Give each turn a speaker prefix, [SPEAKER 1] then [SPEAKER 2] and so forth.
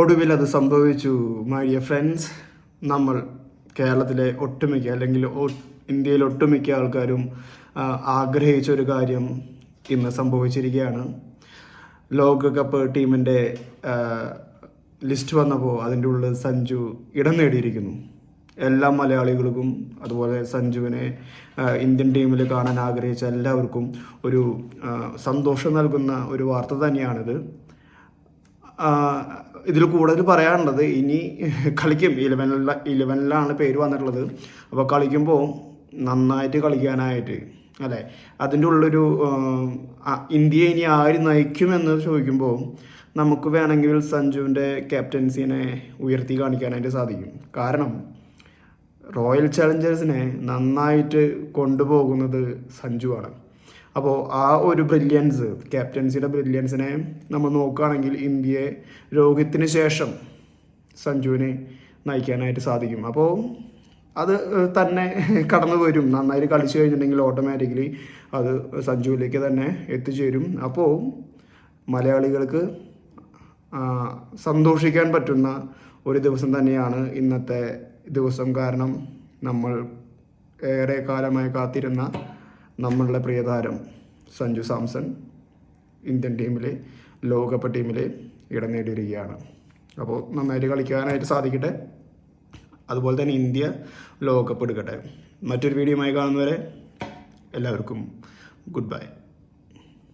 [SPEAKER 1] ഒടുവിൽ അത് സംഭവിച്ചു മൈ ഫ്രണ്ട്സ് നമ്മൾ കേരളത്തിലെ ഒട്ടുമിക്ക അല്ലെങ്കിൽ ഇന്ത്യയിൽ ഒട്ടുമിക്ക ആൾക്കാരും ആഗ്രഹിച്ച ഒരു കാര്യം ഇന്ന് സംഭവിച്ചിരിക്കുകയാണ്. ലോകകപ്പ് ടീമിന്റെ ലിസ്റ്റ് വന്നപ്പോൾ അതിന്റെ ഉള്ളിൽ സഞ്ജു ഇടം നേടിയിരിക്കുന്നു. എല്ലാ മലയാളികൾക്കും അതുപോലെ സഞ്ജുവിനെ ഇന്ത്യൻ ടീമിൽ കാണാൻ ആഗ്രഹിച്ച എല്ലാവർക്കും ഒരു സന്തോഷം നൽകുന്ന ഒരു വാർത്ത തന്നെയാണിത്. ഇതിൽ കൂടുതൽ പറയാനുള്ളത് ഇനി കളിക്കും. ഇലവനില ഇലവനിലാണ് പേര് വന്നിട്ടുള്ളത്. അപ്പോൾ കളിക്കുമ്പോൾ നന്നായിട്ട് കളിക്കാനായിട്ട് അല്ലേ? അതിന്റെ ഉള്ളൊരു ഇന്ത്യയെ ഇനി ആര് നയിക്കുമെന്ന് ചോദിക്കുമ്പോൾ നമുക്ക് വേണമെങ്കിൽ സഞ്ജുവിന്റെ ക്യാപ്റ്റൻസിനെ ഉയർത്തി കാണിക്കാനായിട്ട് സാധിക്കും. കാരണം റോയൽ ചലഞ്ചേഴ്സിനെ നന്നായിട്ട് കൊണ്ടുപോകുന്നത് സഞ്ജുവാണ്. അപ്പോൾ ആ ഒരു ബ്രില്യൻസ് ക്യാപ്റ്റൻസിയുടെ ബ്രില്യൻസിനെ നമ്മൾ നോക്കുകയാണെങ്കിൽ ഇന്ത്യയെ രോഹിത്തിന് ശേഷം സഞ്ജുവിനെ നയിക്കാനായിട്ട് സാധിക്കും. അപ്പോൾ അത് തന്നെ കടന്നു വരും. നന്നായിട്ട് കളിച്ചു കഴിഞ്ഞിട്ടുണ്ടെങ്കിൽ ഓട്ടോമാറ്റിക്കലി അത് സഞ്ജുവിലേക്ക് തന്നെ എത്തിച്ചേരും. അപ്പോൾ മലയാളികൾക്ക് സന്തോഷിക്കാൻ പറ്റുന്ന ഒരു ദിവസം തന്നെയാണ് ഇന്നത്തെ ദിവസം. കാരണം നമ്മൾ ഏറെ കാലമായി കാത്തിരുന്ന നമ്മളുടെ പ്രിയതാരം സഞ്ജു സാംസൺ ഇന്ത്യൻ ടീമിലെ ലോകകപ്പ് ടീമിൽ ഇടം നേടിയിരിക്കുകയാണ്. അപ്പോൾ നന്നായിട്ട് കളിക്കാനായിട്ട് സാധിക്കട്ടെ. അതുപോലെ തന്നെ ഇന്ത്യ ലോകകപ്പ് എടുക്കട്ടെ. മറ്റൊരു വീഡിയോയുമായി കാണുന്നവരെ എല്ലാവർക്കും ഗുഡ് ബൈ.